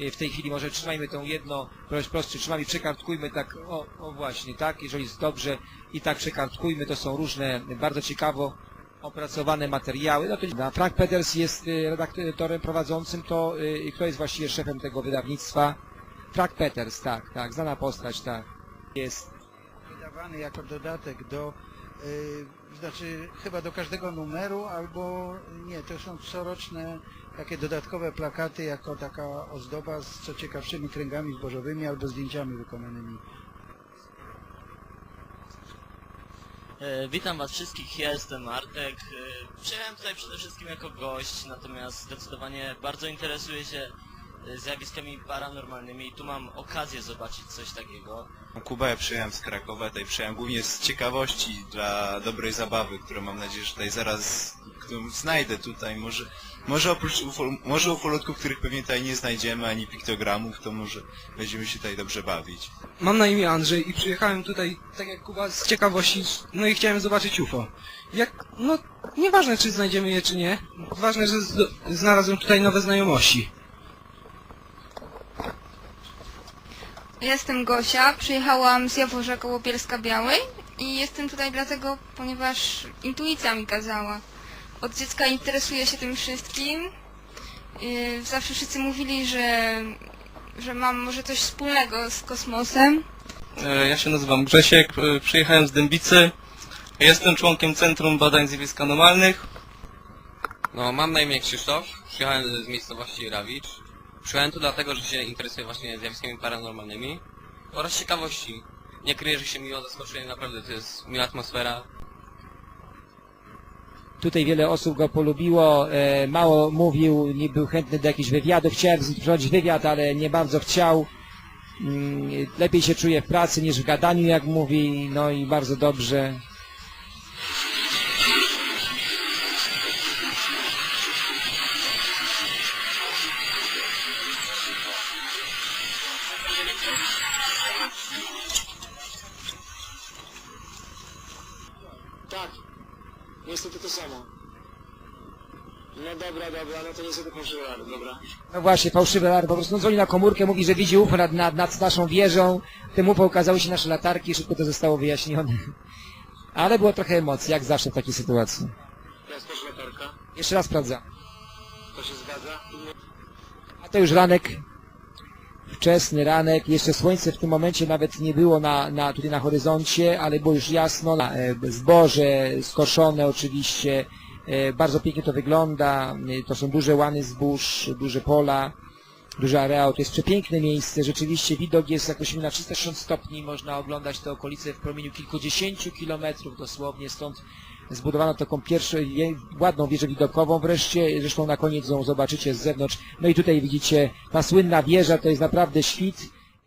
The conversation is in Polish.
y, w tej chwili może trzymajmy tą jedno, prostszy, trzymajmy, przekartkujmy tak, o, o właśnie, tak, jeżeli jest dobrze i tak przekartkujmy, to są różne, bardzo ciekawo opracowane materiały. No to Frank Peters jest y, redaktorem prowadzącym, to y, kto jest właściwie szefem tego wydawnictwa? Frank Peters, tak, tak, znana postać, tak, jest. wydawany jako dodatek do, y, znaczy chyba do każdego numeru, albo nie, to są coroczne takie dodatkowe plakaty jako taka ozdoba z co ciekawszymi kręgami zbożowymi albo zdjęciami wykonanymi. E, Witam Was wszystkich, ja jestem Artek. E, Przyjechałem tutaj przede wszystkim jako gość, natomiast zdecydowanie bardzo interesuję się zjawiskami paranormalnymi i tu mam okazję zobaczyć coś takiego. Kubę ja przyjechałem z Krakowa, tutaj przyjechałem głównie z ciekawości dla dobrej zabawy, którą mam nadzieję, że tutaj zaraz którą znajdę tutaj. Może, może oprócz UFO, może ufolutków, których pewnie tutaj nie znajdziemy, ani piktogramów, to może będziemy się tutaj dobrze bawić. Mam na imię Andrzej i przyjechałem tutaj, tak jak Kuba, z ciekawości, no i chciałem zobaczyć UFO. Jak, no, nieważne czy znajdziemy je czy nie, ważne, że znalazłem tutaj nowe znajomości. Jestem Gosia, przyjechałam z Jaworza koło Bielska Białej i jestem tutaj dlatego, ponieważ intuicja mi kazała. Od dziecka interesuję się tym wszystkim. Yy, Zawsze wszyscy mówili, że, że mam może coś wspólnego z kosmosem. E, Ja się nazywam Grzesiek, e, przyjechałem z Dębicy. Jestem członkiem Centrum Badań Zjawisk Anomalnych. No, mam na imię Krzysztof, przyjechałem z z miejscowości Rawicz. Przyjechałem tu dlatego, że się interesuję właśnie zjawiskami paranormalnymi oraz ciekawości. Nie kryję, że się miło zaskoczenie, naprawdę to jest miła atmosfera. Tutaj wiele osób go polubiło, e, mało mówił, nie był chętny do jakichś wywiadów. Chciałem z nim przeprowadzić wywiad, ale nie bardzo chciał. Mm, Lepiej się czuje w pracy niż w gadaniu, jak mówi, no i bardzo dobrze. Tak, niestety to samo. No dobra, dobra, no to niestety fałszywy alarm, dobra. No właśnie, fałszywy alarm, po prostu dzwoni na komórkę, mówi, że widzi UFO nad, nad, nad naszą wieżą. Tym UFO ukazały się nasze latarki, szybko to zostało wyjaśnione. Ale było trochę emocji, jak zawsze w takiej sytuacji. Teraz też latarka, Jeszcze raz sprawdzam. to się zgadza. A to już ranek, wczesny ranek, jeszcze słońce w tym momencie nawet nie było na, na, tutaj na horyzoncie, ale było już jasno, e, zboże skoszone oczywiście, e, bardzo pięknie to wygląda, e, to są duże łany zbóż, duże pola, duży areał, to jest przepiękne miejsce, rzeczywiście widok jest jakoś na 360 stopni, można oglądać te okolice w promieniu kilkudziesięciu kilometrów dosłownie, stąd zbudowano taką pierwszą, ładną wieżę widokową wreszcie, zresztą na koniec ją zobaczycie z zewnątrz. No i tutaj widzicie, ta słynna wieża to jest naprawdę świt,